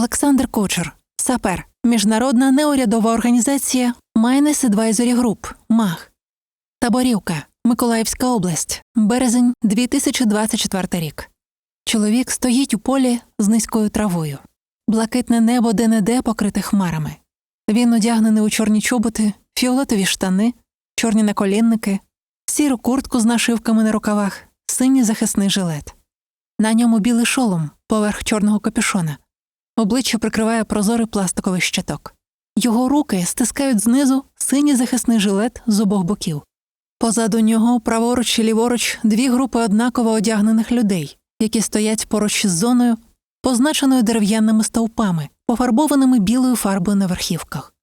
Олександр Кучер, сапер, міжнародна неурядова організація Майнес Advisory Group, МАГ. Таборівка, Миколаївська область, березень 2024 рік. Чоловік стоїть у полі з низькою травою. Блакитне небо де-не-де покрите хмарами. Він одягнений у чорні чоботи, фіолетові штани, чорні наколінники, сіру куртку з нашивками на рукавах, синій захисний жилет. На ньому білий шолом поверх чорного капюшона. Обличчя прикриває прозорий пластиковий щиток. Його руки стискають знизу синій захисний жилет з обох боків. Позаду нього, праворуч і ліворуч, дві групи однаково одягнених людей, які стоять поруч із зоною, позначеною дерев'яними стовпами, пофарбованими білою фарбою на верхівках.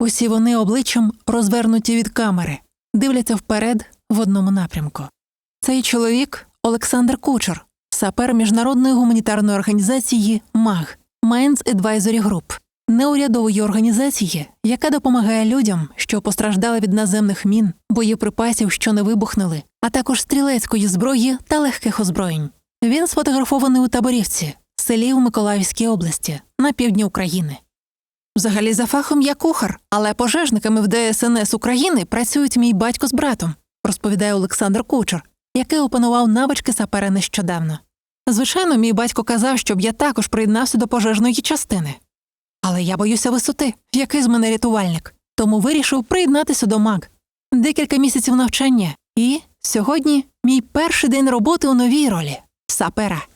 Усі вони обличчям розвернуті від камери, дивляться вперед в одному напрямку. Цей чоловік Олександр Кучер, сапер міжнародної гуманітарної організації МАГ Mines Advisory Group, неурядової організації, яка допомагає людям, що постраждали від наземних мін, боєприпасів, що не вибухнули, а також стрілецької зброї та легких озброєнь. Він сфотографований у Таборівці, селі в Миколаївській області, на півдні України. Взагалі за фахом я кухар, але пожежниками в ДСНС України працюють мій батько з братом, розповідає Олександр Кучер, який опанував навички сапера нещодавно. Звичайно, мій батько казав, щоб я також приєднався до пожежної частини. Але я боюся висоти, який з мене рятувальник, тому вирішив приєднатися до МАГ. Декілька місяців навчання, і сьогодні мій перший день роботи у новій ролі сапера.